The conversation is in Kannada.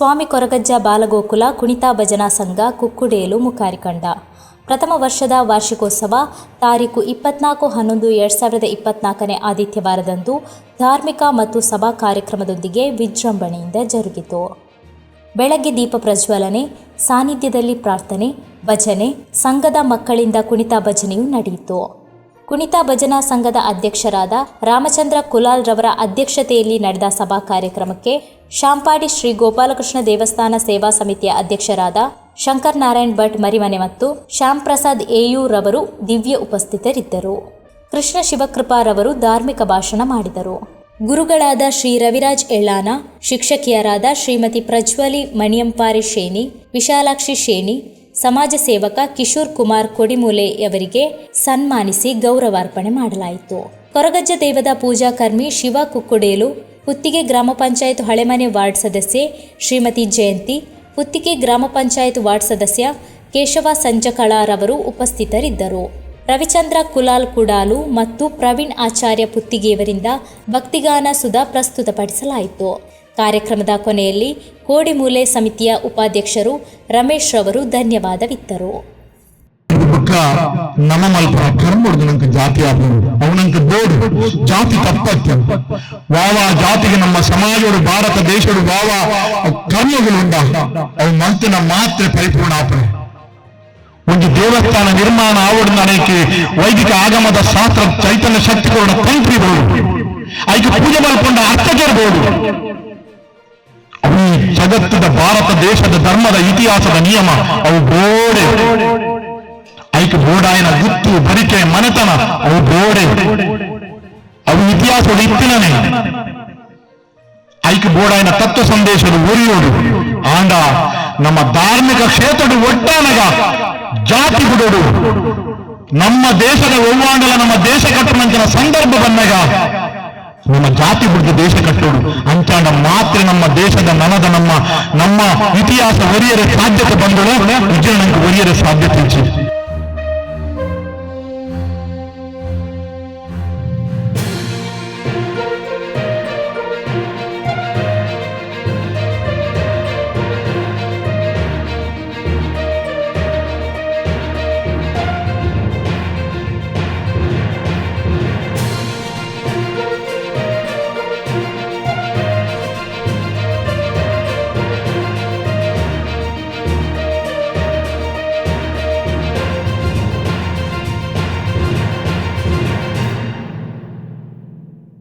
ಸ್ವಾಮಿ ಕೊರಗಜ್ಜ ಬಾಲಗೋಕುಲ, ಕುಣಿತಾ ಭಜನಾ ಸಂಘ, ಕುಕ್ಕುಡೇಲು ಮುಖಾರಿಕಂಡ ಪ್ರಥಮ ವರ್ಷದ ವಾರ್ಷಿಕೋತ್ಸವ ತಾರೀಕು ಇಪ್ಪತ್ನಾಲ್ಕು, ಹನ್ನೊಂದು, ಎರಡು ಸಾವಿರದ ಇಪ್ಪತ್ನಾಲ್ಕನೇ ಆದಿತ್ಯವಾರದಂದು ಧಾರ್ಮಿಕ ಮತ್ತು ಸಭಾ ಕಾರ್ಯಕ್ರಮದೊಂದಿಗೆ ವಿಜೃಂಭಣೆಯಿಂದ ಜರುಗಿತು. ಬೆಳಗ್ಗೆ ದೀಪ ಪ್ರಜ್ವಲನೆ, ಸಾನ್ನಿಧ್ಯದಲ್ಲಿ ಪ್ರಾರ್ಥನೆ, ಭಜನೆ, ಸಂಘದ ಮಕ್ಕಳಿಂದ ಕುಣಿತಾ ಭಜನೆಯು ನಡೆಯಿತು. ಕುಣಿತಾ ಭಜನಾ ಸಂಘದ ಅಧ್ಯಕ್ಷರಾದ ರಾಮಚಂದ್ರ ಕುಲಾಲ್ ರವರ ಅಧ್ಯಕ್ಷತೆಯಲ್ಲಿ ನಡೆದ ಸಭಾ ಕಾರ್ಯಕ್ರಮಕ್ಕೆ ಶಾಂಪಾಡಿ ಶ್ರೀ ಗೋಪಾಲಕೃಷ್ಣ ದೇವಸ್ಥಾನ ಸೇವಾ ಸಮಿತಿಯ ಅಧ್ಯಕ್ಷರಾದ ಶಂಕರ್ ನಾರಾಯಣ್ ಭಟ್ ಮರಿಮನೆ ಮತ್ತು ಶ್ಯಾಮ್ ಪ್ರಸಾದ್ ಎಯು ರವರು ದಿವ್ಯ ಉಪಸ್ಥಿತರಿದ್ದರು. ಕೃಷ್ಣ ಶಿವಕೃಪಾರವರು ಧಾರ್ಮಿಕ ಭಾಷಣ ಮಾಡಿದರು. ಗುರುಗಳಾದ ಶ್ರೀ ರವಿರಾಜ್ ಎಳ್ಳಾನ, ಶಿಕ್ಷಕಿಯರಾದ ಶ್ರೀಮತಿ ಪ್ರಜ್ವಲಿ ಮಣಿಯಂಪಾರಿ ಶೇಣಿ ವಿಶಾಲಾಕ್ಷಿ ಶೇನಿ ಸಮಾಜ ಸೇವಕ ಕಿಶೋರ್ ಕುಮಾರ್ ಕೊಡಿಮೂಲೆಯವರಿಗೆ ಸನ್ಮಾನಿಸಿ ಗೌರವಾರ್ಪಣೆ ಮಾಡಲಾಯಿತು. ಕೊರಗಜ್ಜ ದೇವದ ಪೂಜಾ ಕರ್ಮಿ ಶಿವ ಕುಕ್ಕುಡೇಲು ಪುತ್ತಿಗೆ ಗ್ರಾಮ ಪಂಚಾಯತ್ ಹಳೆಮನೆ ವಾರ್ಡ್ ಸದಸ್ಯೆ ಶ್ರೀಮತಿ ಜಯಂತಿ ಪುತ್ತಿಗೆ ಗ್ರಾಮ ಪಂಚಾಯತ್ ವಾರ್ಡ್ ಸದಸ್ಯ ಕೇಶವ ಸಂಜಕಳಾರವರು ಉಪಸ್ಥಿತರಿದ್ದರು. ರವಿಚಂದ್ರ ಕುಲಾಲ್ ಕುಡಾಲು ಮತ್ತು ಪ್ರವೀಣ್ ಆಚಾರ್ಯ ಪುತ್ತಿಗೆಯವರಿಂದ ಭಕ್ತಿಗಾನ ಸುಧಾ ಪ್ರಸ್ತುತಪಡಿಸಲಾಯಿತು. ಕಾರ್ಯಕ್ರಮದ ಕೊನೆಯಲ್ಲಿ ಕೋಡಿಮೂಲೆ ಸಮಿತಿಯ ಉಪಾಧ್ಯಕ್ಷರು ರಮೇಶ್ ರವರು ಧನ್ಯವಾದವಿತ್ತರು. ನಮ್ಮ ಮಲ್ಪ ಜಾತಿ ಆಗ್ಬೋದು ಅವು ನಂಗೆ ಬೋಡು ಜಾತಿ ತಪ್ಪತ್ತೆ ವಾವ ಜಾತಿಗೆ ನಮ್ಮ ಸಮಾಜರು ಭಾರತ ದೇಶಡು ವಾವ ಕರ್ಮಗಳು ಉಂಡ ಅವು ಮಂತಿನ ಮಾತ್ರ ಪರಿಪೂರ್ಣ ಆಪಣೆ ಒಂದು ದೇವಸ್ಥಾನ ನಿರ್ಮಾಣ ಆವಡು ನನಗೆ ವೈದಿಕ ಆಗಮದ ಶಾಸ್ತ್ರ ಚೈತನ್ಯ ಶಕ್ತಿಗಳನ್ನು ಕಂತ್ರಿಬಹುದು ಐದು ಪೂಜೆ ಮಾಡಿಕೊಂಡ ಅರ್ಥ ಅವು ಈ ಜಗತ್ತದ ಭಾರತ ದೇಶದ ಧರ್ಮದ ಇತಿಹಾಸದ ನಿಯಮ, ಅವು ಬೋಡೆ. ಐಕ್ ಬೋಡಾಯನ ಗುತ್ತು, ಬರಿಕೆ, ಮನೆತನ, ಅವು ಬೋಡೆ. ಅವು ಇತಿಹಾಸದ ಇತ್ತಿನನೆ ಐಕ ಬೋಡಾಯನ ತತ್ವ ಸಂದೇಶದ ಉರಿಯೋಡು ಆಂಡ, ನಮ್ಮ ಧಾರ್ಮಿಕ ಕ್ಷೇತ್ರದ ಒಟ್ಟಾನಗ ಜಾತಿ ಬಿಡೋಡು. ನಮ್ಮ ದೇಶದ ಒವ್ವಾಂಡಲ ನಮ್ಮ ದೇಶ ಕಟ್ಟುವಂಚಿನ ಸಂದರ್ಭ ಬಂದಾಗ ನಮ್ಮ ಜಾತಿ ಬಿಟ್ಟು ದೇಶ ಕಟ್ಟೋಡು. ಅಂಚಾಂಡ ಮಾತ್ರ ನಮ್ಮ ದೇಶದ ನನದ ನಮ್ಮ ನಮ್ಮ ಇತಿಹಾಸ ಒರಿಯರ ಸಾಧ್ಯತೆ ಬಂದಳು. ವಿಜಯ ಒರಿಯರ ಸಾಧ್ಯತೆ ಇಚ್ಚಿ